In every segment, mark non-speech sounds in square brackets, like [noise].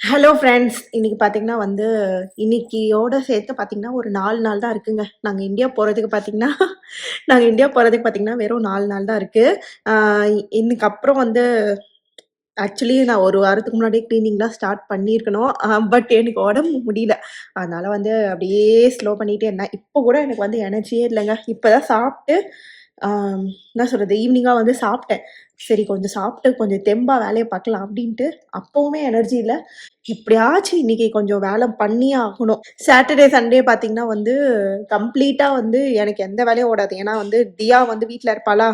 Hello friends இன்னைக்கு பார்த்தீங்கன்னா வந்து இன்னைக்கியோட சேர்த்து பார்த்தீங்கன்னா ஒரு நாலு நாள் தான் இருக்குங்க. நாங்கள் இந்தியா போகிறதுக்கு பார்த்தீங்கன்னா [laughs] நாங்கள் இந்தியா போகிறதுக்கு பார்த்தீங்கன்னா வெறும் நாலு நாள் தான் இருக்குது இன்னைக்கு அப்புறம் வந்து ஆக்சுவலி நான் ஒரு வாரத்துக்கு முன்னாடியே க்ளீனிங்லாம் ஸ்டார்ட் பண்ணியிருக்கணும். பட் எனக்கு உடம்பு முடியல. அதனால் வந்து அப்படியே ஸ்லோ பண்ணிகிட்டே இருந்தேன். இப்போ கூட எனக்கு வந்து எனர்ஜியே இல்லைங்க இப்போ தான் சாப்பிட்டு என்ன சொல்கிறது ஈவினிங்காக வந்து சாப்பிட்டேன் சரி கொஞ்சம் சாப்பிட்டு கொஞ்சம் தெம்பா வேலையை பார்க்கலாம் அப்படின்ட்டு அப்பவுமே எனர்ஜி இல்லை எப்படியாச்சும் இன்னைக்கு கொஞ்சம் வேலை பண்ணியே ஆகணும். சாட்டர்டே, சண்டே பார்த்தீங்கன்னா வந்து கம்ப்ளீட்டா வந்து எனக்கு எந்த வேலையும் ஓடாது. ஏன்னா வந்து தியா வந்து வீட்டில் இருப்பாளா,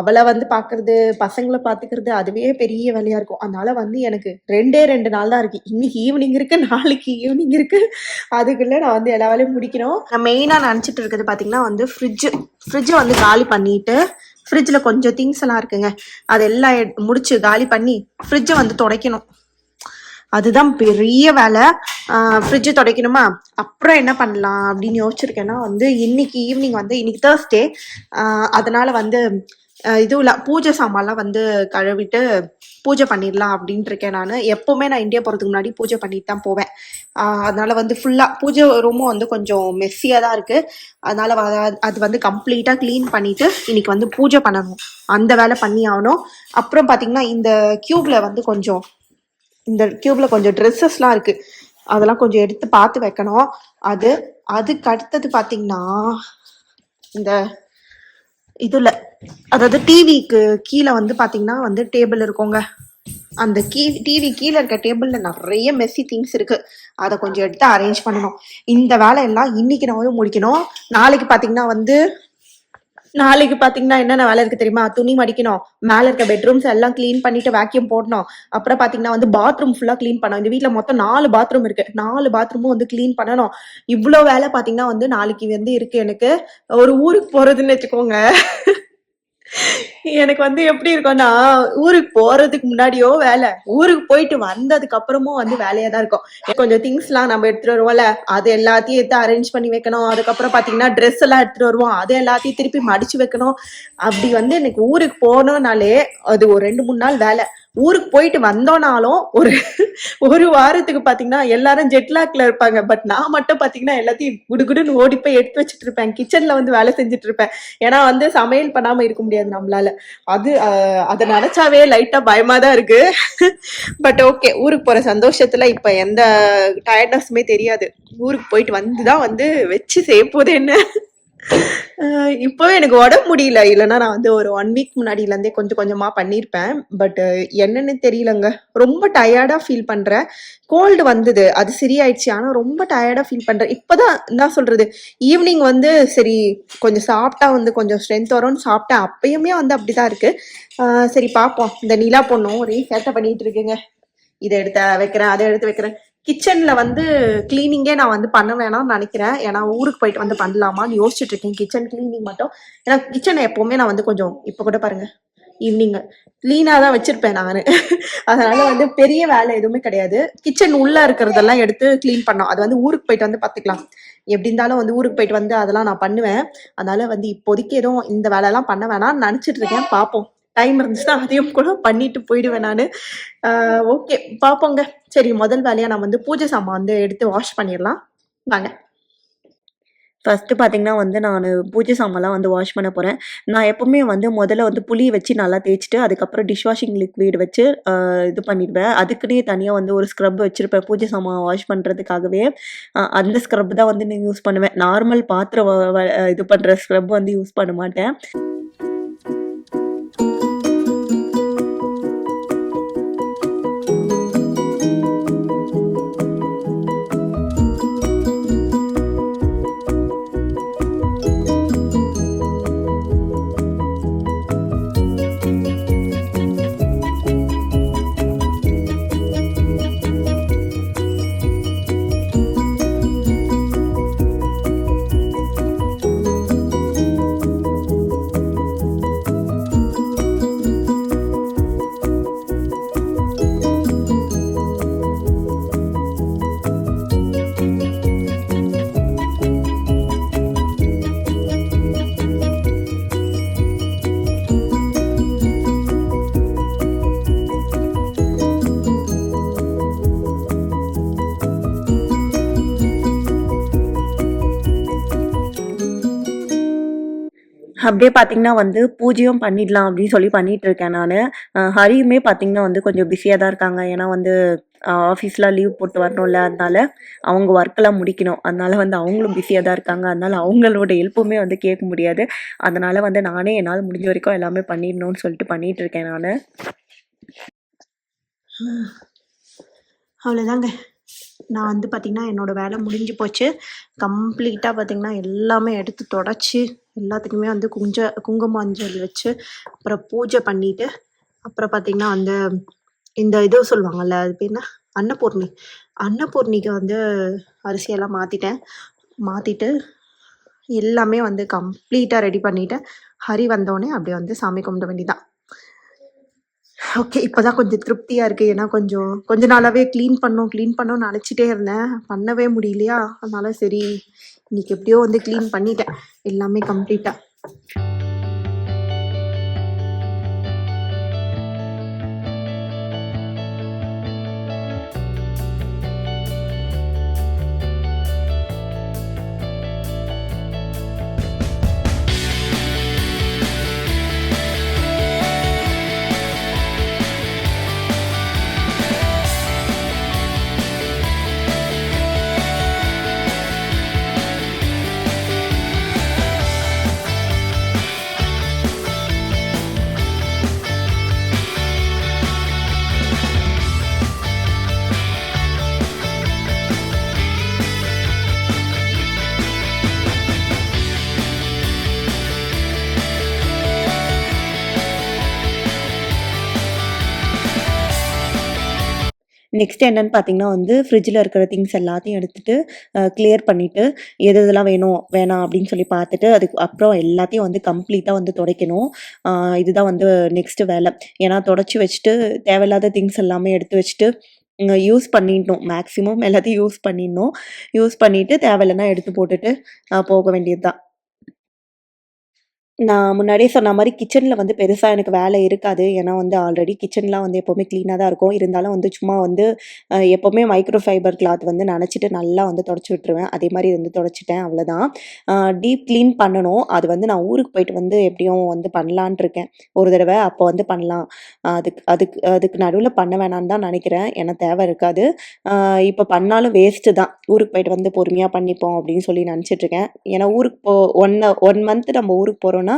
அவளை வந்து பார்க்கறது, பசங்களை பார்த்துக்கிறது அதுவே பெரிய வேலையா இருக்கும். அதனால வந்து எனக்கு 2டே 2 நாள் தான் இருக்கு. இன்னைக்கு ஈவினிங் இருக்கு, நாளைக்கு ஈவினிங் இருக்கு. அதுக்குள்ள நான் வந்து எல்லா வேலையும் முடிக்கணும். நான் மெயினாக நினச்சிட்டு இருக்கிறது பார்த்தீங்கன்னா வந்து ஃப்ரிட்ஜு ஃப்ரிட்ஜை வந்து காலி பண்ணிட்டு, ஃப்ரிட்ஜில் கொஞ்சம் திங்ஸ் எல்லாம் இருக்குங்க. அதெல்லாம் முடிச்சு காலி பண்ணி ஃப்ரிட்ஜை வந்து துடைக்கணும் அதுதான் பெரிய வேலை ஃப்ரிட்ஜு துடைக்கணுமா அப்புறம் என்ன பண்ணலாம் அப்படின்னு யோசிச்சிருக்கேன்னா வந்து இன்னைக்கு ஈவினிங் வந்து இன்னைக்கு தர்ஸ்டே. அதனால வந்து அ இல்லை பூஜை சாமான்லாம் வந்து கழுவிட்டு பூஜை பண்ணிடலாம் அப்படின்ட்டு இருக்கேன் நான் எப்போவுமே நான் இந்தியா போகிறதுக்கு முன்னாடி பூஜை பண்ணிட்டு தான் போவேன். அதனால் அதனால வந்து ஃபுல்லாக பூஜை ரூமும் வந்து கொஞ்சம் மெஸ்ஸியாக தான் இருக்குது அதனால் அது வந்து கம்ப்ளீட்டாக க்ளீன் பண்ணிவிட்டு இன்னைக்கு வந்து பூஜை பண்ணணும். அந்த வேலை பண்ணி ஆகணும். அப்புறம் பார்த்தீங்கன்னா, இந்த க்யூப்பில் வந்து கொஞ்சம் இந்த க்யூப்பில் கொஞ்சம் ட்ரெஸ்ஸஸ்லாம் இருக்குது அதெல்லாம் கொஞ்சம் எடுத்து பார்த்து வைக்கணும். அது அதுக்கு அடுத்தது பார்த்தீங்கன்னா, இந்த இதுல அதாவது டிவிக்கு கீழே வந்து பார்த்தீங்கன்னா வந்து டேபிள் இருக்குங்க. அந்த கீ டிவி கீழே இருக்க டேபிள்ல நிறைய மெஸ்ஸி திங்ஸ் இருக்கு. அதை கொஞ்சம் எடுத்து அரேஞ்ச் பண்ணணும். இந்த வேலையெல்லாம் இன்னைக்கு நான் முடிக்கணும். நாளைக்கு பார்த்தீங்கன்னா வந்து நாளைக்கு பார்த்தீங்கன்னா என்னென்ன வேலை இருக்கு தெரியுமா? துணி மடிக்கணும். மேல இருக்க பெட்ரூம்ஸ் எல்லாம் கிளீன் பண்ணிட்டு வேக்யூம் போடணும். அப்புறம் பார்த்தீங்கன்னா வந்து பாத்ரூம் ஃபுல்லா கிளீன் பண்ணணும். இந்த வீட்டுல மொத்தம் நாலு பாத்ரூம் இருக்கு. நாலு பாத்ரூமும் வந்து கிளீன் பண்ணணும். இவ்வளவு வேலை பார்த்தீங்கன்னா வந்து நாளைக்கு வந்து இருக்கு எனக்கு. ஒரு ஊருக்கு போறதுன்னு வச்சுக்கோங்க. எனக்கு வந்து எப்படி இருக்கும்னா, ஊருக்கு போறதுக்கு முன்னாடியோ வேலை ஊருக்கு போயிட்டு வந்ததுக்கு அப்புறமும் வந்து வேலையா தான் இருக்கும். கொஞ்சம் திங்ஸ்லாம் நம்ம எடுத்துட்டு வருவோம்ல, அது எல்லாத்தையும் எடுத்து அரேஞ்ச் பண்ணி வைக்கணும். அதுக்கப்புறம் பார்த்தீங்கன்னா, ட்ரெஸ் எல்லாம் எடுத்துட்டு வருவோம். அது எல்லாத்தையும் திருப்பி மடிச்சு வைக்கணும். அப்படி வந்து எனக்கு ஊருக்கு போனோம்னாலே அது ஒரு 2, 3 நாள் வேலை ஊருக்கு போயிட்டு வந்தோனாலும் ஒரு ஒரு வாரத்துக்கு பார்த்தீங்கன்னா, எல்லாரும் ஜெட்லாக்ல இருப்பாங்க. பட் நான் மட்டும் பார்த்தீங்கன்னா, எல்லாத்தையும் குடுகுடுன்னு ஓடி போய் எடுத்து வச்சுட்டு இருப்பேன். கிச்சன்ல வந்து வேலை செஞ்சுட்டு இருப்பேன். ஏன்னா வந்து சமையல் பண்ணாம இருக்க முடியாது நம்மளால. அது அதை நினைச்சாவே லைட்டா பயமா தான் இருக்கு. But okay. ஊருக்கு போற சந்தோஷத்துல இப்ப எந்த டயர்ட்னஸுமே தெரியாது. ஊருக்கு போயிட்டு வந்து தான் வந்து வச்சு செய்யப்போது என்ன. இப்போ எனக்கு உடம்பு முடியல. இல்லைன்னா நான் வந்து ஒரு ஒன் வீக் முன்னாடியிலேருந்தே கொஞ்சம் கொஞ்சமாக பண்ணியிருப்பேன். பட் என்னன்னு தெரியலங்க. ரொம்ப டயர்டாக ஃபீல் பண்ணுறேன் கோல்டு வந்தது. அது சரியாயிடுச்சு. ஆனால் ரொம்ப டயர்டாக ஃபீல் பண்ணுறேன் இப்போ தான் என்ன சொல்கிறது ஈவினிங் வந்து சரி கொஞ்சம் சாப்பிட்டா வந்து கொஞ்சம் ஸ்ட்ரென்த் வரும்னு சாப்பிட்டேன். அப்பயுமே வந்து அப்படிதான் தான் இருக்குது சரி பார்ப்போம். இந்த நிலா பொண்ணும் ஒரே சேட்டை பண்ணிகிட்டு இருக்குங்க. இதை எடுத்து வைக்கிறேன், அதை எடுத்து வைக்கிறேன். கிச்சன்ல வந்து கிளீனிங்கே நான் வந்து பண்ண வேணாம்னு நினைக்கிறேன் ஏன்னா ஊருக்கு போயிட்டு வந்து பண்ணலாமான்னு யோசிச்சுட்டு இருக்கேன். கிச்சன் கிளீனிங் மட்டும். ஏன்னா கிச்சனை எப்பவுமே நான் வந்து கொஞ்சம் இப்ப கூட பாருங்க. ஈவினிங் கிளீனா தான் வச்சிருப்பேன் நானு. அதனால வந்து பெரிய வேலை எதுவுமே கிடையாது. கிச்சன் உள்ள இருக்கிறதெல்லாம் எடுத்து கிளீன் பண்ணோம் அது வந்து ஊருக்கு போயிட்டு வந்து பார்த்துக்கலாம். எப்படி இருந்தாலும் வந்து ஊருக்கு போயிட்டு வந்து அதெல்லாம் நான் பண்ணுவேன். அதனால வந்து இப்போதைக்கு எதுவும் இந்த வேலையெல்லாம் பண்ண வேணாம்னு நெனச்சுட்டு இருக்கேன். பார்ப்போம். டைம் இருந்துச்சுன்னா அதையும் கூட பண்ணிட்டு போயிடுவேன் நான் ஓகே பார்ப்போங்க. சரி முதல் வேலையா நான் வந்து பூஜை சாமான் வந்து எடுத்து வாஷ் பண்ணிடலாம். வாங்க. ஃபஸ்ட்டு பார்த்தீங்கன்னா வந்து நான் பூஜை சாமான்லாம் வந்து வாஷ் பண்ண போகிறேன் நான் எப்போவுமே வந்து முதல்ல வந்து புளி வச்சு நல்லா தேய்ச்சிட்டு அதுக்கப்புறம் டிஷ் வாஷிங் லிக்விட் வச்சு இது பண்ணிடுவேன். அதுக்குன்னே தனியாக வந்து ஒரு ஸ்க்ரப் வச்சுருப்பேன் பூஜை சாமான் வாஷ் பண்ணுறதுக்காகவே அந்த ஸ்க்ரப் தான் வந்து நான் யூஸ் பண்ணுவேன். நார்மல் பாத்திரம் இது பண்ணுற ஸ்க்ரப் வந்து யூஸ் பண்ண மாட்டேன். அப்படியே பார்த்தீங்கன்னா வந்து பூஜையும் பண்ணிடலாம் அப்படின்னு சொல்லி பண்ணிட்டு இருக்கேன் நான் ஹரியுமே பார்த்தீங்கன்னா வந்து கொஞ்சம் பிஸியாக தான் இருக்காங்க. ஏன்னா வந்து ஆஃபீஸ்லாம் லீவ் போட்டு வரணும்ல அதனால அவங்க ஒர்க்கெல்லாம் முடிக்கணும். அதனால வந்து அவங்களும் பிஸியாக தான் இருக்காங்க. அதனால அவங்களோட ஹெல்ப்புமே வந்து கேட்க முடியாது. அதனால வந்து நானே என்னால் முடிஞ்ச வரைக்கும் எல்லாமே பண்ணிடணும்னு சொல்லிட்டு பண்ணிட்டு இருக்கேன் நான். அவ்வளோதாங்க நான் வந்து பார்த்திங்கன்னா என்னோடய வேலை முடிஞ்சு போச்சு. கம்ப்ளீட்டாக பார்த்திங்கன்னா எல்லாமே எடுத்து தொடச்சி எல்லாத்துக்குமே வந்து குஞ்ச குங்குமாஞ்சல் வச்சு அப்புறம் பூஜை பண்ணிவிட்டு அப்புறம் பார்த்திங்கன்னா வந்து இந்த இது சொல்லுவாங்கல்ல அது பேர் என்ன? அன்னபூர்ணி. அன்னபூர்ணிக்கு வந்து அரிசியெல்லாம் மாற்றிட்டேன் மாற்றிட்டு எல்லாமே வந்து கம்ப்ளீட்டாக ரெடி பண்ணிவிட்டு ஹரி வந்தோடனே அப்படியே வந்து சாமி கும்பிட வேண்டிதான் ஓகே இப்போதான் கொஞ்சம் திருப்தியாக இருக்குது ஏன்னா கொஞ்சம் கொஞ்ச நாளாகவே க்ளீன் பண்ணோம் க்ளீன் பண்ணோம்னு நினச்சிட்டே இருந்தேன். பண்ணவே முடியலையா? அதனால சரி இன்னைக்கு எப்படியோ வந்து க்ளீன் பண்ணிட்டேன். எல்லாமே கம்ப்ளீட்டாக நெக்ஸ்ட் என்னன்னு பார்த்தீங்கன்னா வந்து ஃப்ரிட்ஜில் இருக்கிற திங்ஸ் எல்லாத்தையும் எடுத்துட்டு கிளியர் பண்ணிவிட்டு எது எதெல்லாம் வேணும் வேணாம் அப்படின்னு சொல்லி பார்த்துட்டு அதுக்கு அப்புறம் எல்லாத்தையும் வந்து கம்ப்ளீட்டாக வந்து துடைக்கணும். இதுதான் வந்து நெக்ஸ்ட்டு வேலை. ஏன்னா தொடச்சி வச்சுட்டு தேவையில்லாத திங்ஸ் எல்லாமே எடுத்து வச்சுட்டு யூஸ் பண்ணிடணும். மேக்ஸிமம் எல்லாத்தையும் யூஸ் பண்ணிடணும். யூஸ் பண்ணிவிட்டு தேவையில்லைன்னா எடுத்து போட்டுட்டு போக வேண்டியது தான் நான் முன்னாடியே சொன்ன மாதிரி கிச்சனில் வந்து பெருசாக எனக்கு வேலை இருக்காது. ஏன்னா வந்து ஆல்ரெடி கிச்சன்லாம் வந்து எப்போவுமே க்ளீனாக தான் இருக்கும். இருந்தாலும் வந்து சும்மா வந்து எப்போவுமே மைக்ரோ ஃபைபர் கிளாத் வந்து நினச்சிட்டு நல்லா வந்து தொடச்சி விட்டுருவேன். அதே மாதிரி வந்து தொடச்சிட்டேன் அவ்வளோதான். டீப் க்ளீன் பண்ணணும். அது வந்து நான் ஊருக்கு போயிட்டு வந்து எப்படியும் வந்து பண்ணலான்ட்டு இருக்கேன். ஒரு தடவை அப்போ வந்து பண்ணலாம். அதுக்கு அதுக்கு அதுக்கு நடுவில் பண்ண வேணான்னு தான் நினைக்கிறேன் ஏன்னா தேவை இருக்காது. இப்போ பண்ணாலும் வேஸ்ட்டு தான். ஊருக்கு போயிட்டு வந்து பொறுமையாக பண்ணிப்போம் அப்படின்னு சொல்லி நினச்சிட்ருக்கேன் ஏன்னா ஊருக்கு போ 1 1 மந்த் நம்ம ஊருக்கு போகிறோம் பண்ணோன்னா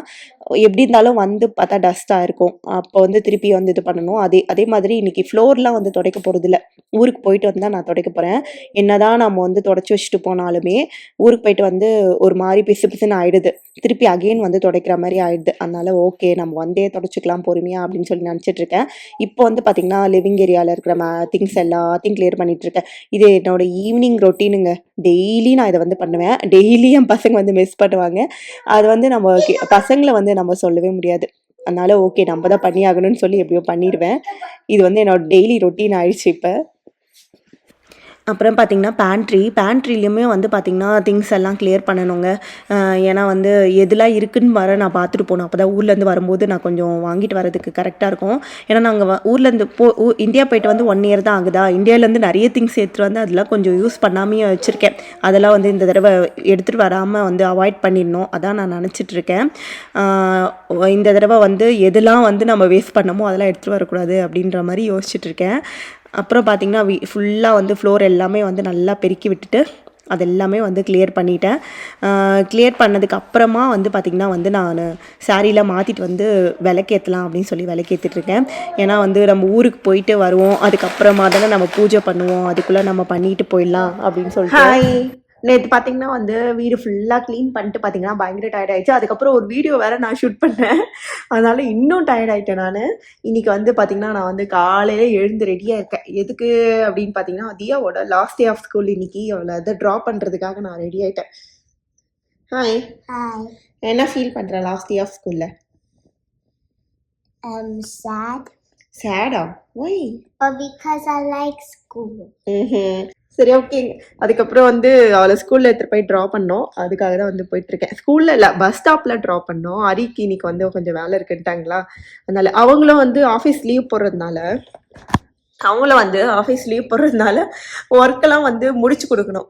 எப்படி இருந்தாலும் வந்து பார்த்தா டஸ்ட்டா இருக்கும். அப்போ வந்து திருப்பி வந்து இது பண்ணணும். அதே அதே மாதிரி இன்னைக்கு ஃப்ளோர்லாம் வந்து துடைக்க போறதில்ல. ஊருக்கு போயிட்டு வந்து தான் நான் துடைக்க போறேன். என்னதான் நம்ம வந்து தொடச்சி வச்சுட்டு போனாலுமே, ஊருக்கு போயிட்டு வந்து ஒரு மாதிரி பிசு பிசுன்னு ஆயிடுது. திருப்பி அகைன் வந்து துடைக்கிற மாதிரி ஆயிடுது. அதனால ஓகே நம்ம வந்தே தொடச்சிக்கலாம் பொறுமையாக அப்படின்னு சொல்லி நெனச்சிட்டுருக்கேன். இப்போ வந்து பார்த்தீங்கன்னா, லிவிங் ஏரியாவில் இருக்கிற ம திங்ஸ் எல்லாத்தையும் கிளியர் பண்ணிகிட்ருக்கேன் இது என்னோட ஈவினிங் ரொட்டீனுங்க. டெய்லி நான் இதை வந்து பண்ணுவேன். டெய்லி என் பசங்க வந்து மிஸ் பண்ணுவாங்க. அது வந்து நம்ம பசங்களை வந்து நம்ம சொல்லவே முடியாது. அதனால ஓகே நம்ம தான் பண்ணியாகணும்னு சொல்லி எப்படியோ பண்ணிடுவேன். இது வந்து என்னோட டெய்லி ரொட்டீன் ஆயிடுச்சு இப்போ அப்புறம் பார்த்திங்கன்னா பேண்ட்ரி. பேண்ட்ரிலையுமே வந்து பார்த்திங்கன்னா திங்ஸ் எல்லாம் கிளியர் பண்ணணுங்க. ஏன்னா வந்து எதுலாம் இருக்குன்னு வர நான் பார்த்துட்டு போகணும் அப்போ தான் ஊர்லேருந்து வரும்போது நான் கொஞ்சம் வாங்கிட்டு வரதுக்கு கரெக்டாக இருக்கும். ஏன்னா நாங்கள் வ ஊர்லேருந்து போ இந்தியா போயிட்டு வந்து ஒன் இயர் தான் ஆகுதா. இந்தியாவிலேருந்து நிறைய திங்ஸ் எடுத்துகிட்டு வந்து அதெல்லாம் கொஞ்சம் யூஸ் பண்ணாமையே வச்சுருக்கேன் அதெல்லாம் வந்து இந்த தடவை எடுத்துட்டு வராமல் வந்து அவாய்ட் பண்ணிடணும். அதான் நான் நினச்சிட்ருக்கேன் இந்த தடவை வந்து எதெல்லாம் வந்து நம்ம வேஸ்ட் பண்ணமோ அதெல்லாம் எடுத்துகிட்டு வரக்கூடாது அப்படின்ற மாதிரி யோசிச்சுட்ருக்கேன் அப்புறம் பார்த்தீங்கன்னா, வி ஃபுல்லாக வந்து ஃப்ளோர் எல்லாமே வந்து நல்லா பெருக்கி விட்டுட்டு, அது எல்லாமே வந்து கிளியர் பண்ணிட்டேன். கிளியர் பண்ணதுக்கு அப்புறமா வந்து பார்த்திங்கன்னா வந்து நான் சாரியில் மாற்றிட்டு வந்து விளக்கேற்றலாம் அப்படின்னு சொல்லி விளக்கேற்றிட்டுருக்கேன் ஏன்னா வந்து நம்ம ஊருக்கு போயிட்டு வருவோம். அதுக்கப்புறமா தானே நம்ம பூஜை பண்ணுவோம். அதுக்குள்ளே நம்ம பண்ணிட்டு போயிடலாம் அப்படின்னு சொல்லிட்டு நேத்து பார்த்தீங்கன்னா வந்து வீடு ஃபுல்லா கிளீன் பண்ணிட்டு பார்த்தீங்கன்னா, பயங்கர டயர்ட் ஆயிடுச்சு. அதுக்கப்புறம் ஒரு வீடியோ வேற நான் ஷூட் பண்ணேன். அதனால இன்னும் டயர்ட் ஆயிட்டேன் நானு. இன்னைக்கு வந்து பார்த்தீங்கன்னா, நான் வந்து காலையில எழுந்து ரெடியா இருக்கேன். எதுக்கு அப்படின்னு பார்த்தீங்கன்னா, தியாவோட லாஸ்ட் டே ஆஃப் ஸ்கூல் இன்னைக்கு. அவள இத ட்ராப் பண்றதுக்காக நான் ரெடி ஆயிட்டேன். ஹாய்! என்ன ஃபீல் பண்ற லாஸ்ட் டே ஆஃப் ஸ்கூல்ல? I'm sad, Cheda? Why? but because I like school. ம்ஹ்ம். சரி ஓகேங்க. அதுக்கப்புறம் வந்து அவளை ஸ்கூல்ல எடுத்துகிட்டு போய் ட்ரா பண்ணோம். அதுக்காக தான் வந்து போயிட்டுருக்கேன். ஸ்கூல்ல இல்ல, பஸ் ஸ்டாப்ல ட்ராப் பண்ணோம். அரிக்கு இன்னைக்கு வந்து கொஞ்சம் வேலை இருக்குன்ட்டாங்களா, அதனால அவங்களும் வந்து ஆஃபீஸ் லீவ் போடுறதுனால அவங்களும் வந்து ஆஃபீஸ் லீவ் போடுறதுனால ஒர்க்கெல்லாம் வந்து முடிச்சு கொடுக்கணும்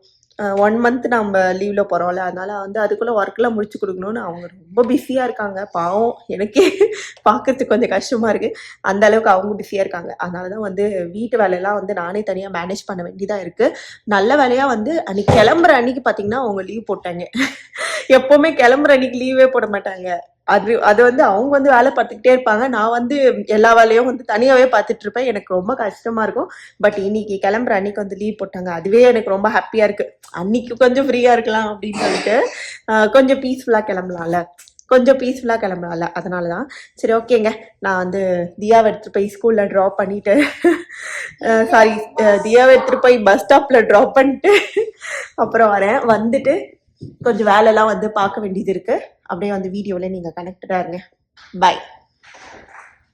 ஒன் மந்த் நம்ம லீவ்ல போறோம்ல அதனால வந்து அதுக்குள்ள ஒர்க்லாம் முடிச்சு கொடுக்கணும்னு அவங்க ரொம்ப பிஸியா இருக்காங்க. பாவம் எனக்கே [laughs] பார்க்கறதுக்கு கொஞ்சம் கஷ்டமா இருக்கு. அந்த அளவுக்கு அவங்க பிஸியா இருக்காங்க. அதனால தான் வந்து வீட்டு வேலையெல்லாம் வந்து நானே தனியா மேனேஜ் பண்ண வேண்டியதா இருக்கு. நல்ல வேலையா வந்து அன்னைக்கு கிளம்புற அன்னைக்கு பாத்தீங்கன்னா அவங்க லீவ் போட்டாங்க. [laughs] எப்பவுமே கிளம்புற அன்னைக்கு லீவே போட மாட்டாங்க. அது அது வந்து அவங்க வந்து வேலை பார்த்துக்கிட்டே இருப்பாங்க. நான் வந்து எல்லா வேலையும் வந்து தனியாகவே பார்த்துட்டு இருப்பேன். எனக்கு ரொம்ப கஷ்டமா இருக்கும். பட் இன்னைக்கு கிளம்புற அன்னைக்கு வந்து லீவ் போட்டாங்க. அதுவே எனக்கு ரொம்ப ஹாப்பியா இருக்கு. அன்னைக்கு கொஞ்சம் ஃப்ரீயா இருக்கலாம் அப்படின்னு சொல்லிட்டு கொஞ்சம் பீஸ்ஃபுல்லா கிளம்பலாம்ல. கொஞ்சம் பீஸ்ஃபுல்லாக கிளம்பலாம்ல. அதனால தான் சரி ஓகேங்க. நான் வந்து தியாவை எடுத்துகிட்டு போய் ஸ்கூலில் ட்ராப் பண்ணிட்டு சாரி தியாவை எடுத்துகிட்டு போய் பஸ் ஸ்டாப்பில் ட்ராப் பண்ணிட்டு அப்புறம் வரேன். வந்துட்டு கொஞ்சம் வேலைலாம் வந்து பார்க்க வேண்டியது இருக்குது அப்படியே வந்து வீடியோவில் நீங்கள் கனெக்டடாக இருங்க. பாய்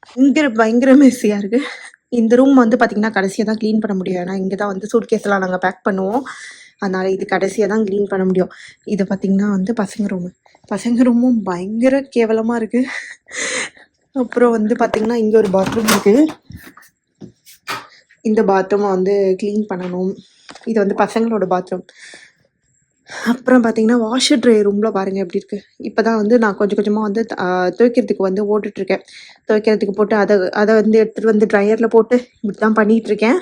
பயங்கர பயங்கர மெஸ்ஸியாக இருக்கு. இந்த ரூம் வந்து பார்த்தீங்கன்னா கடைசியாக தான் க்ளீன் பண்ண முடியும். ஏன்னா இங்கே தான் வந்து சூட்கேஸ்லாம் நாங்கள் பேக் பண்ணுவோம். அதனால் இது கடைசியாக தான் க்ளீன் பண்ண முடியும். இது பார்த்தீங்கன்னா வந்து பசங்க ரூமு பசங்க ரூமும் பயங்கர கேவலமாக இருக்குது அப்புறம் வந்து பார்த்திங்கன்னா இங்கே ஒரு பாத்ரூம் இருக்குது இந்த பாத்ரூமை வந்து க்ளீன் பண்ணணும். இது வந்து பசங்களோட பாத்ரூம் அப்புறம் பார்த்தீங்கன்னா வாஷர் ட்ரே ரூமில் பாருங்க எப்படி இருக்கு. இப்போ தான் வந்து நான் கொஞ்சம் கொஞ்சமாக வந்து துவைக்கிறதுக்கு வந்து ஓட்டுட்ருக்கேன். துவைக்கிறதுக்கு போட்டு அதை அதை வந்து எடுத்துகிட்டு வந்து ட்ரையரில் போட்டு இப்படி தான் பண்ணிகிட்ருக்கேன்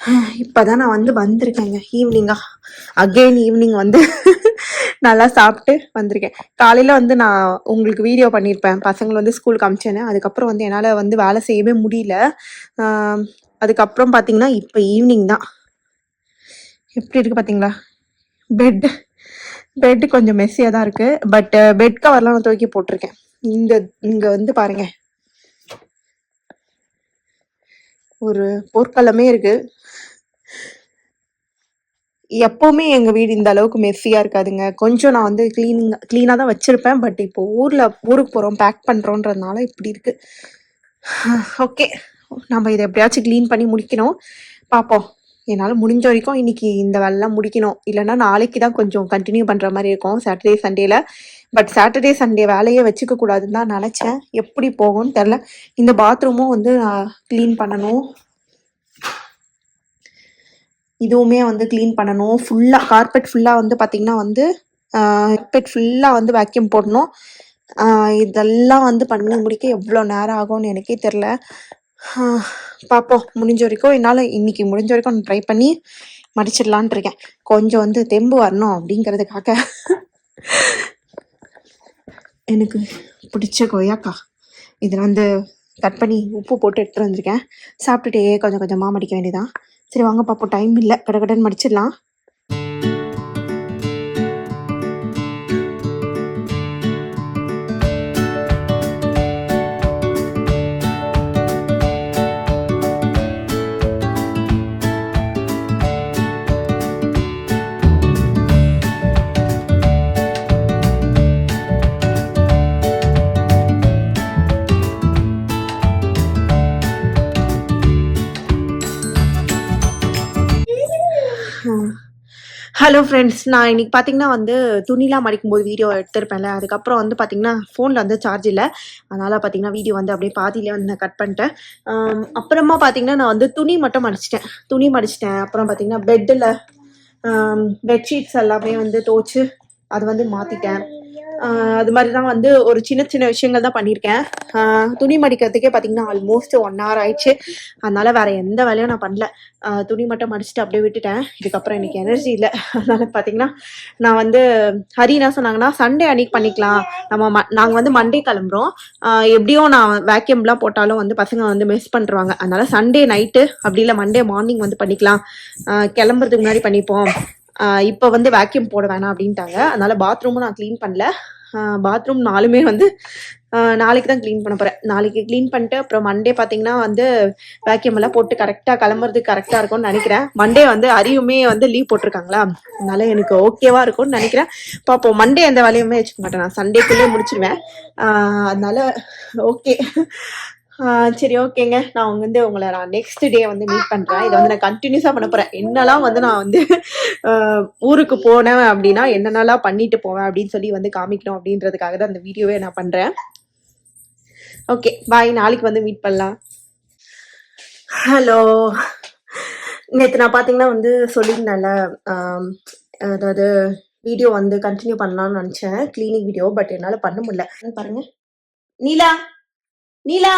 இருக்கேன் இப்போ தான் நான் வந்து வந்திருக்கேங்க. ஈவினிங்கா அகெயின் ஈவினிங் வந்து [laughs] நல்லா சாப்பிட்டு வந்திருக்கேன். காலையில் வந்து நான் உங்களுக்கு வீடியோ பண்ணியிருப்பேன். பசங்களை வந்து ஸ்கூலுக்கு அமிச்சேன்னு அதுக்கப்புறம் வந்து என்னால் வந்து வேலை செய்யவே முடியல. அதுக்கப்புறம் பார்த்தீங்கன்னா இப்போ ஈவினிங் தான். எப்படி இருக்கு பார்த்தீங்களா பெட் பெட் கொஞ்சம் மெஸ்ஸியாக தான் இருக்கு. பட் பெட் கவர்லாம் நான் துவக்கி போட்டிருக்கேன். இந்த இங்க வந்து பாருங்க. ஒரு போர்க்களமே இருக்கு. எப்பவுமே எங்க வீடு இந்த அளவுக்கு மெஸ்ஸியா இருக்காதுங்க. கொஞ்சம் நான் வந்து கிளீனிங் கிளீனா தான் வச்சிருப்பேன். பட் இப்போ ஊர்ல ஊருக்கு போறோம் பேக் பண்றோன்றதுனால இப்படி இருக்கு. [sighs] ஓகே நம்ம இதை எப்படியாச்சும் க்ளீன் பண்ணி முடிக்கணும். பார்ப்போம் என்னால் முடிஞ்ச வரைக்கும் இன்னைக்கு இந்த வேலைலாம் முடிக்கணும். இல்லைன்னா நாளைக்கு தான் கொஞ்சம் கண்டினியூ பண்ணுற மாதிரி இருக்கும். சாட்டர்டே சண்டேல பட் சாட்டர்டே சண்டே வேலையே வச்சுக்க கூடாதுன்னு தான் நினச்சேன். எப்படி போகும்னு தெரில இந்த பாத்ரூமும் வந்து நான் க்ளீன் பண்ணணும். இதுவுமே வந்து க்ளீன் பண்ணணும். ஃபுல்லாக கார்பெட் ஃபுல்லாக வந்து பார்த்திங்கன்னா வந்து கார்பெட் ஃபுல்லாக வந்து வேக்யூம் போடணும். இதெல்லாம் வந்து பண்ணி முடிக்க எவ்வளோ நேரம் ஆகும்னு எனக்கே தெரில பார்ப்போம் முடிஞ்ச வரைக்கும் என்னால் இன்னைக்கு முடிஞ்ச வரைக்கும் நான் ட்ரை பண்ணி மடிச்சிடலான்ட்டு இருக்கேன். கொஞ்சம் வந்து தெம்பு வரணும் அப்படிங்கிறதுக்காக. எனக்கு பிடிச்ச கொய்யாக்கா. இதில் வந்து கட் பண்ணி உப்பு போட்டு எடுத்துகிட்டு வந்திருக்கேன். சாப்பிட்டுட்டே கொஞ்சம் கொஞ்சமாக மடிக்க வேண்டியதான் சரி வாங்க பார்ப்போம் டைம் இல்லை. கடகடன்னு மடிச்சிடலாம். ஹலோ ஃப்ரெண்ட்ஸ் நான் இன்னைக்கு பார்த்தீங்கன்னா வந்து துணிலாம் மடிக்கும்போது வீடியோ எடுத்திருப்பேன்ல. அதுக்கப்புறம் வந்து பார்த்தீங்கன்னா ஃபோனில் வந்து சார்ஜ் இல்லை. அதனால் பார்த்தீங்கன்னா வீடியோ வந்து அப்படியே பாதியிலே வந்து நான் கட் பண்ணிட்டேன். அப்புறமா பார்த்தீங்கன்னா நான் வந்து துணி மட்டும் மடிச்சிட்டேன். துணி மடிச்சிட்டேன். அப்புறம் பார்த்தீங்கன்னா பெட்டில் பெட்ஷீட்ஸ் எல்லாமே வந்து தோச்சு அது வந்து மாற்றிட்டேன் அது மாதிரி தான் வந்து ஒரு சின்ன சின்ன விஷயங்கள் தான் பண்ணியிருக்கேன். துணி மடிக்கிறதுக்கே பார்த்தீங்கன்னா ஆல்மோஸ்ட் ஒன் ஹவர் ஆயிடுச்சு. அதனால வேற எந்த வேலையும் நான் பண்ணல. துணி மட்டும் மடிச்சுட்டு அப்படியே விட்டுட்டேன். இதுக்கப்புறம் எனக்கு எனர்ஜி இல்லை. அதனால பார்த்தீங்கன்னா நான் வந்து ஹரி என்ன சொன்னாங்கன்னா சண்டே அன்னைக்கு பண்ணிக்கலாம். நம்ம ம நாங்கள் வந்து மண்டே கிளம்புறோம். எப்படியும் நான் வேக்யூம்லாம் போட்டாலும் வந்து பசங்க வந்து மிஸ் பண்ணுறாங்க அதனால சண்டே நைட்டு அப்படி இல்லை மண்டே மார்னிங் வந்து பண்ணிக்கலாம். கிளம்புறதுக்கு முன்னாடி பண்ணிப்போம். இப்போ வந்து வேக்யூம் போட வேணாம் அப்படின்ட்டாங்க. அதனால பாத்ரூமும் நான் க்ளீன் பண்ணல. பாத்ரூம் நாலுமே வந்து நாளைக்கு தான் க்ளீன் பண்ண போகிறேன் நாளைக்கு க்ளீன் பண்ணிட்டு அப்புறம் மண்டே பார்த்தீங்கன்னா வந்து வேக்யூம் எல்லாம் போட்டு கரெக்டாக கிளம்புறதுக்கு கரெக்டாக இருக்கும்னு நினைக்கிறேன். மண்டே வந்து அரியுமே வந்து லீவ் போட்டிருக்காங்களா? அதனால எனக்கு ஓகேவா இருக்கும்னு நினைக்கிறேன். பார்ப்போம் மண்டே எந்த வேலையுமே வச்சுக்க மாட்டேன். நான் சண்டேக்குள்ளே முடிச்சிருவேன். அதனால ஓகே சரி ஓகேங்க. நான் வந்து உங்களை நான் நெக்ஸ்ட் டே வந்து மீட் பண்றேன். இதை வந்து நான் கண்டினியூஸா பண்ண போறேன். என்னெல்லாம் வந்து நான் வந்து ஊருக்கு போனேன் அப்படின்னா என்னென்னலாம் பண்ணிட்டு போவேன் அப்படின்னு சொல்லி வந்து காமிக்கணும் அப்படின்றதுக்காக தான் அந்த வீடியோவே நான் பண்றேன். ஓகே பாய் நாளைக்கு வந்து மீட் பண்ணலாம். ஹலோ நேற்று நான் பார்த்தீங்கன்னா வந்து சொல்லியிருந்தேன்ல அதாவது வீடியோ வந்து கண்டினியூ பண்ணலாம்னு நினச்சேன். கிளீனிங் வீடியோ பட் என்னால் பண்ண முடியல. பாருங்க. Neela! Neela!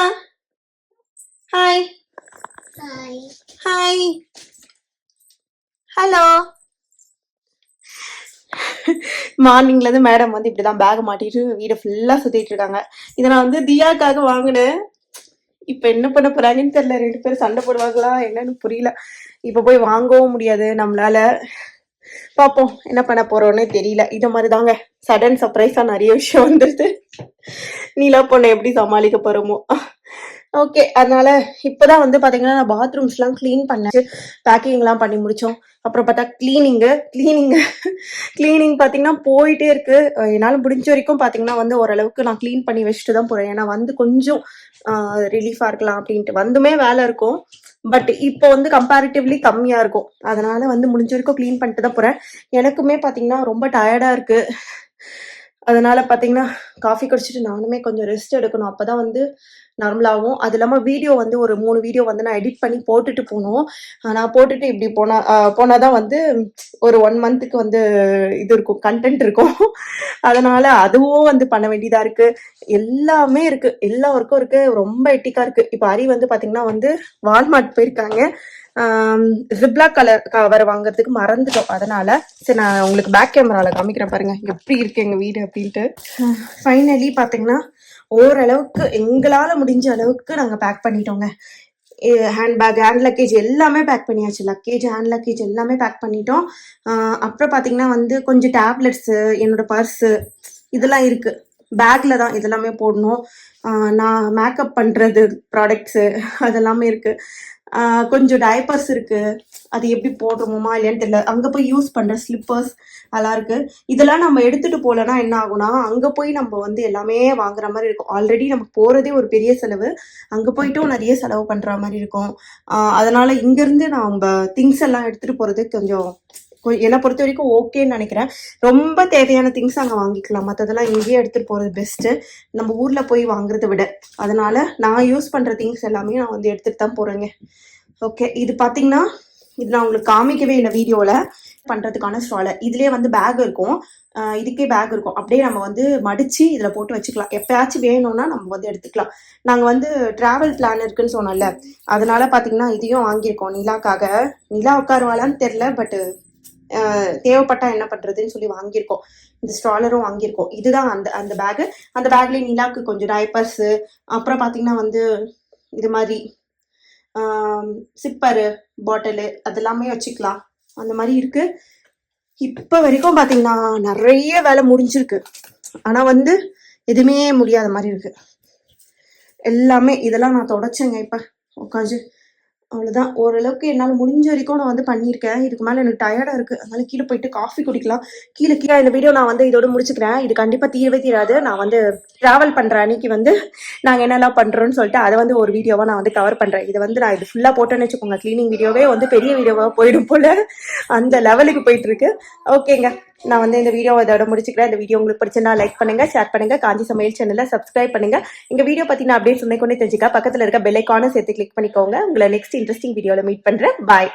Hi Hi. Hi hello மார்னிங்லேருந்து madam வந்து இப்படி தான் பேக் மாட்டிட்டு வீடை ஃபுல்லாக சுற்றிட்டு இருக்காங்க. இதை நான் வந்து தியாக்காக வாங்கினேன். இப்போ என்ன பண்ண போறாங்கன்னு தெரியல. ரெண்டு பேரும் சண்டை போடுவாங்களா என்னன்னு புரியல. இப்போ போய் வாங்கவும் முடியாது நம்மளால. பார்ப்போம் என்ன பண்ண போறோம்னே தெரியல. இதை மாதிரி தாங்க சடன் சர்ப்ரைஸா நிறைய விஷயம் வந்துருது நீலா பொண்ணை எப்படி சமாளிக்க போறோமோ. ஓகே அதனால இப்போதான் வந்து பாத்தீங்கன்னா நான் பாத்ரூம்ஸ்லாம் க்ளீன் பண்ணேன். பேக்கிங்லாம் பண்ணி முடிச்சோம். அப்புறம் பார்த்தா க்ளீனிங்கு க்ளீனிங்கு க்ளீனிங் பார்த்தீங்கன்னா போயிட்டே இருக்கு. என்னால் முடிஞ்ச வரைக்கும் பார்த்தீங்கன்னா வந்து ஓரளவுக்கு நான் க்ளீன் பண்ணி வச்சுட்டு தான் போகிறேன் ஏன்னா வந்து கொஞ்சம் ரிலீஃபாக இருக்கலாம் அப்படின்ட்டு. வந்துமே வேலை இருக்கும். பட் இப்போ வந்து கம்பேரிட்டிவ்லி கம்மியாக இருக்கும். அதனால வந்து முடிஞ்ச வரைக்கும் க்ளீன் பண்ணிட்டு தான் போகிறேன் எனக்குமே பார்த்தீங்கன்னா ரொம்ப டயர்டாக இருக்கு. அதனால பார்த்தீங்கன்னா காஃபி குடிச்சிட்டு நானுமே கொஞ்சம் ரெஸ்ட் எடுக்கணும். அப்போ தான் வந்து நார்மலாகும் அது இல்லாமல் வீடியோ வந்து ஒரு மூணு வீடியோ வந்து நான் எடிட் பண்ணி போட்டுட்டு போகணும். நான் போட்டுட்டு இப்படி போனா போனால் தான் வந்து ஒரு ஒன் மந்த்துக்கு வந்து இது இருக்கும் கண்டென்ட் இருக்கும். [laughs] அதனால அதுவும் வந்து பண்ண வேண்டியதா இருக்கு. எல்லாமே இருக்கு. எல்லா ஒர்க்கும் இருக்கு. ரொம்ப எட்டிக்கா இருக்கு. இப்போ அரி வந்து பாத்தீங்கன்னா வந்து வால்மார்ட் போயிருக்காங்க. ஜிப்லா கலர் கவர் வாங்குறதுக்கு மறந்துட்டோம். அதனால சரி நான் உங்களுக்கு பேக் கேமரால காமிக்கிறேன் பாருங்க. எப்படி இருக்கு எங்க வீடு அப்படின்ட்டு. ஃபைனலி பாத்தீங்கன்னா ஓரளவுக்கு எங்களால் முடிஞ்ச அளவுக்கு நாங்கள் பேக் பண்ணிட்டோங்க. ஹேண்ட் பேக் ஹேண்ட் லக்கேஜ் எல்லாமே பேக் பண்ணியாச்சு. லக்கேஜ் ஹேண்ட் லக்கேஜ் எல்லாமே பேக் பண்ணிட்டோம். அப்புறம் பார்த்தீங்கன்னா வந்து கொஞ்சம் டேப்லெட்ஸு என்னோட பர்ஸு இதெல்லாம் இருக்குது பேக்ல தான் இதெல்லாமே போடணும். நான் மேக்கப் பண்றது ப்ராடக்ட்ஸு அதெல்லாமே இருக்கு. கொஞ்சம் டயப்பர்ஸ் இருக்கு. அது எப்படி போடுறோமா இல்லையான்னு தெரியல. அங்கே போய் யூஸ் பண்ணுற ஸ்லிப்பர்ஸ் அதெல்லாம் இருக்குது இதெல்லாம் நம்ம எடுத்துகிட்டு போகலன்னா என்ன ஆகுனா அங்கே போய் நம்ம வந்து எல்லாமே வாங்குற மாதிரி இருக்கும். ஆல்ரெடி நம்ம போகிறதே ஒரு பெரிய செலவு. அங்கே போயிட்டும் நிறைய செலவு பண்ணுற மாதிரி இருக்கும். அதனால் இங்கேருந்து நம்ம திங்ஸ் எல்லாம் எடுத்துகிட்டு போகிறதுக்கு கொஞ்சம் என்னை பொறுத்த வரைக்கும் ஓகேன்னு நினைக்கிறேன். ரொம்ப தேவையான திங்ஸ் அங்கே வாங்கிக்கலாம். மற்றதெல்லாம் இங்கேயே எடுத்துகிட்டு போகிறது பெஸ்ட்டு நம்ம ஊரில் போய் வாங்குறதை விட. அதனால நான் யூஸ் பண்ணுற திங்ஸ் எல்லாமே நான் வந்து எடுத்துகிட்டு தான் போகிறேங்க ஓகே இது பார்த்தீங்கன்னா இது நான் உங்களுக்கு காமிக்கவே இல்லை வீடியோவில் பண்ணுறதுக்கான ஸ்டாலை இதுலேயே வந்து பேக் இருக்கும். இதுக்கே பேக் இருக்கும். அப்படியே நம்ம வந்து மடித்து இதில் போட்டு வச்சுக்கலாம். எப்பயாச்சும் வேணும்னா நம்ம வந்து எடுத்துக்கலாம். நாங்கள் வந்து ட்ராவல் பிளான் இருக்குன்னு சொன்னோம்ல. அதனால பார்த்தீங்கன்னா இதையும் வாங்கியிருக்கோம் நிலாக்காக. நிலா உட்காருவாளான்னு தெரில பட்டு தேவைப்பட்டா என்ன பண்றதுன்னு சொல்லி வாங்கியிருக்கோம். இந்த ஸ்ட்ராலரும் வாங்கியிருக்கோம். இதுதான் அந்த அந்த பேகு அந்த பேக்லேயே நிலாக்கு கொஞ்சம் டைப்பர்ஸு அப்புறம் பார்த்தீங்கன்னா வந்து இது மாதிரி சிப்பரு பாட்டிலு அதெல்லாமே வச்சுக்கலாம். அந்த மாதிரி இருக்கு. இப்போ வரைக்கும் பார்த்தீங்கன்னா நிறைய வேலை முடிஞ்சிருக்கு. ஆனால் வந்து எதுவுமே முடியாத மாதிரி இருக்கு. எல்லாமே இதெல்லாம் நான் தொடச்சேங்க இப்போ. உட்காந்து அவ்வளோதான் ஓரளவுக்கு என்னால் முடிஞ்ச வரைக்கும் நான் வந்து பண்ணியிருக்கேன். இதுக்கு மேலே எனக்கு டயர்டாக இருக்குது அதனால கீழே போயிட்டு காஃபி குடிக்கலாம். கீழே கீழே இந்த வீடியோ நான் வந்து இதோட முடிச்சுக்கிறேன். இது கண்டிப்பாக தீரவே தீராது. நான் வந்து ட்ராவல் பண்ணுற அன்னைக்கு வந்து நாங்கள் என்னெல்லாம் பண்ணுறோன்னு சொல்லிட்டு அதை வந்து ஒரு வீடியோவாக நான் வந்து கவர் பண்ணுறேன் இது வந்து நான் இது ஃபுல்லாக போட்டேன்னு வச்சுக்கோங்க. க்ளீனிங் வீடியோவே வந்து பெரிய வீடியோவாக போயிடும் போல் அந்த லெவலுக்கு போயிட்டுருக்கு ஓகேங்க நான் வந்து இந்த வீடியோ இதோட முடிச்சுக்கிறேன். இந்த வீடியோ உங்களுக்கு பிடிச்சிருந்தா லைக் பண்ணுங்க ஷேர் பண்ணுங்க. காஞ்சி சமையல் சேனலை சப்ஸ்கிரைப் பண்ணுங்க. எங்க வீடியோ பத்தின அப்டேட்ஸ் உடனே கொண்டே தெரிஞ்சுக்க. பக்கத்துல இருக்க பெல் ஐக்கானும் சேர்த்து கிளிக் பண்ணிக்கோங்க. உங்களை நெக்ஸ்ட் இன்ட்ரெஸ்டிங் வீடியோல மீட் பண்றேன். பாய்